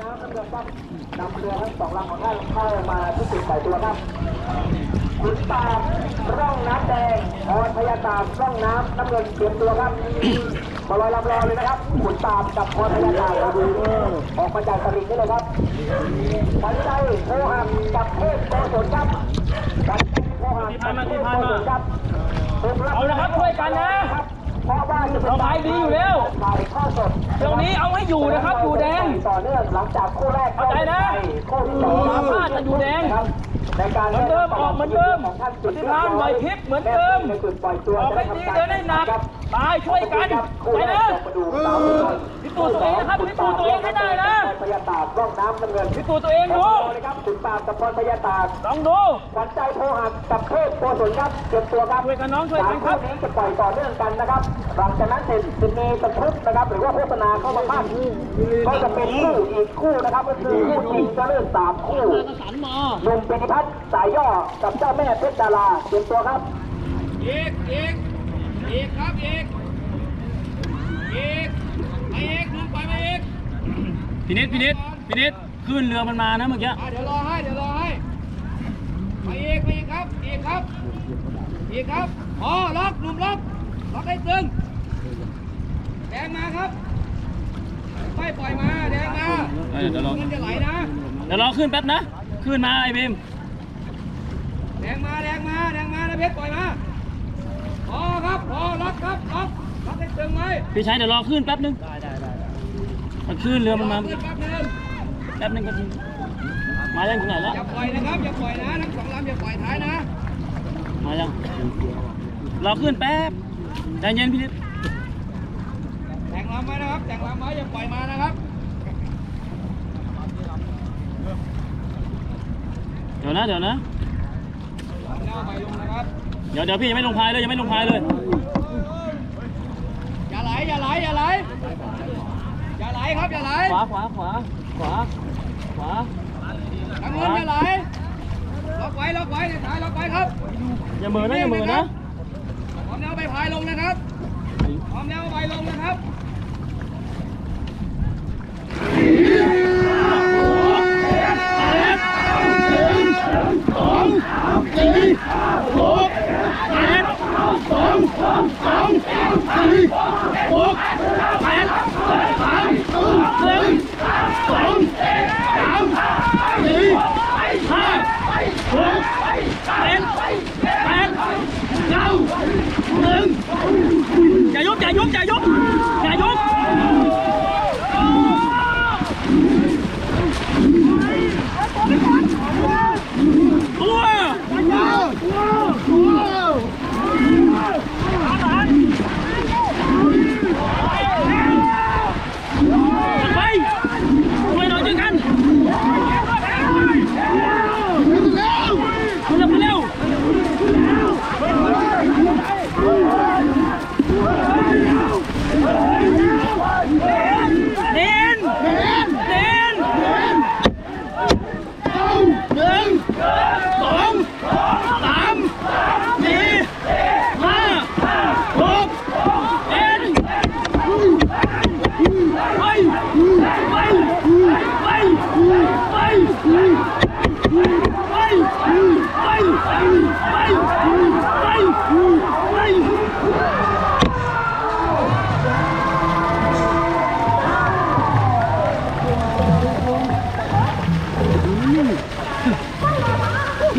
น้ำน้ำเงินครับนำเรือทั้งสองลำของท่านเข้ามาที่จุดปล่อยตัวครับขุนตามร่องน้ำแดงออนพญาตามร่องน้ำน้ำเงินเตรียมตัวครับมาลอยลำรอเลยนะครับขุนตามกับออนพญาตามครับออกมาจากสลิงนี่เลยครับขวัญใจโคหัมกับเทพโกศลครับขวัญใจโคหัมกับเทพโกศลครับเอาละครับช่วยกันนะ เพราะว่าจะเป็นเราขายดีอยู่แล้วถ่ายทอดสดเดี๋ยวนี้เอาให้อยู่นะครับ อยู่แดงต่อเนื่องหลังจากคู่แรกเข้าใจนะคู่ที่สองสามารถจะอยู่แดงครับในการเหมือนเดิมออกเหมือนเดิมของท่านปฏิภาณไหวพริบเหมือนเดิมในจุดปล่อยตัวออกให้ดีเดินให้หนัก ตายช่วยกันคู่ไปแรนะกมาดูสาวคนพิสูจน์ตัวเองนะครับพิสูจน์ตัวเองให้ได้นะพญาตากร่องน้ำน้ำเงินพิสูจน์ตัวเองดูนะครับขุนปราบกับพรพญาตากลองดูขวัญใจโทหักกับเทพโกศลครับเตรียมตัวครับช่วยกันน้องช่วยกันครับสามนี้จะปล่อยต่อเนื่องกันนะครับหลังจากนั้นเสร็จจะมีสคริปต์นะครับ หรือว่าโฆษณาเข้ามาภาคก็จะเป็นคู่อีกคู่นะครับก็คือคู่จริงจะเริ่มสามคู่หนุ่มปิติพัฒน์สายย่อกับเจ้าแม่เพชรดาราเตรียมตัวครับอีกอีก อีกครับอีกอีกไปอีกดึงไปไปอีกพี่นิดพี่นิดพี่นิดขึ้นเรือมันมานะเมื่อกี้อะเดี๋ยวรอให้เดี๋ยวรอให้ไปอีกไปอีกครับอีกครับอีกครับพอล็อกหนุ่มล็อกล็อกให้ตึงแดงมาครับไม่ปล่อยมาแดงมาเออเดี๋ยวรอเงินจะไหลนะเดี๋ยวรอขึ้นแป๊บนะ ขึ้นมาไอ้บีมแดงมาแดงมาแดงมานะเพชรปล่อยมาพอครับพอล็อกครับล็อกล็อกให้ ตึงไว้พี่ชายเดี๋ยวรอขึ้นแป๊บนึงได้ได้ได้มันขึ้นเรือมันมาขึ้นแป๊บนึงแป๊บนึงก็ทีมายังถึงไหนแล้วอย่าปล่อยนะครับอย่าปล่อยนะทั้งสองลำอย่าปล่อยท้ายนะ มายังรอขึ้นแป๊บใจเย็นพี่นิดแต่งลำไว้นะครับแต่งลำไว้อย่าปล่อยมานะครับเดี๋ยวนะเดี๋ยวนะแล้วไปลงนะครับเดี๋ยวเดี๋ยวพี่ยังไม่ลงพายเลยยังไม่ลงพายเลย อย่าไหลอย่าไหลอย่าไหลอย่าไหล ครับอย่าไหลขวาขวาขวาขวาขวาทางเงินอย่าไหลล็อกไว้ล็อกไว้ในท้ายล็อกไว้ครับอย่าเหมือนะอย่าเหมือนะพร้อมแล้วไปพายลงนะครับพร้อมแล้วไปลงนะครับอย่